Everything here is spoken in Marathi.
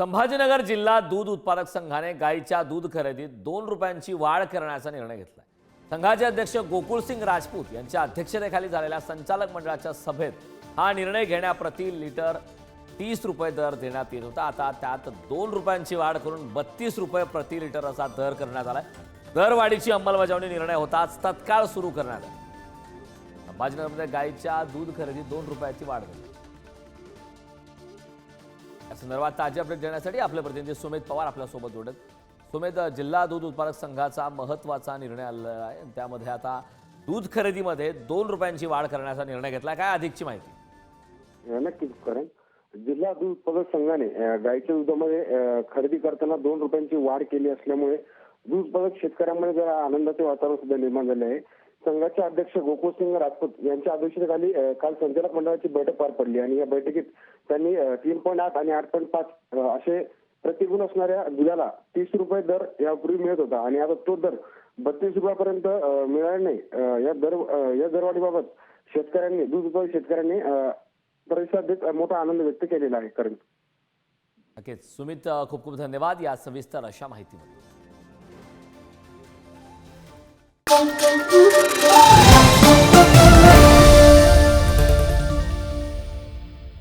संभाजीनगर जिल्हा दूध उत्पादक संघाने गायीच्या दूध खरेदीत दोन रुपयांची वाढ करण्याचा निर्णय घेतला संघाचे अध्यक्ष गोकुळसिंग राजपूत यांच्या अध्यक्षतेखाली झालेल्या संचालक मंडळाच्या सभेत हा निर्णय घेण्याप्रति लिटर तीस रुपये दर देण्यात येत होता. आता त्यात दोन रुपयांची वाढ करून बत्तीस रुपये प्रति लिटर असा दर करण्यात आलाय. दरवाढीची अंमलबजावणी निर्णय होताच तत्काळ सुरू करण्यात आला. संभाजीनगरमध्ये गायीच्या दूध खरेदीत दोन रुपयाची वाढ झाली. या संदर्भात ताजी अपडेट देण्यासाठी आपले प्रतिनिधी सुमित पवार आपल्यासोबत जोडत. सुमित जिल्हा दूध उत्पादक संघाचा महत्त्वाचा निर्णय आलेला आहे. त्यामध्ये आता दूध खरेदीमध्ये दोन रुपयांची वाढ करण्याचा निर्णय घेतला काय अधिकची माहिती? नक्कीच कारण. जिल्हा दूध उत्पादक संघाने अं, गाईच्या दुधामध्ये खरेदी करताना दोन रुपयांची वाढ केली असल्यामुळे दूध उत्पादक शेतकऱ्यांमध्ये जरा आनंदाचे वातावरण सुद्धा निर्माण झाले आहे. संघाचे अध्यक्ष गोकुळसिंग राजपूत यांच्या अध्यक्षतेखाली काल संचालक मंडळाची बैठक पार पडली आणि या बैठकीत त्यांनी तीन पॉईंट आठ आणि आठ पॉईंट पाच असे प्रतिगुण असणाऱ्या दुधाला तीस रुपये दर यापूर्वी मिळत होता आणि आता तो दर बत्तीस रुपयापर्यंत मिळाल्याने मिळाला नाही. या दर या दरवाढीबाबत शेतकऱ्यांनी दूध उत्पादक शेतकऱ्यांनी प्रतिसाद देत मोठा आनंद व्यक्त केलेला आहे करण. नक्कीच. सुमित खूप खूप धन्यवाद या सविस्तर अशा माहितीबद्दल.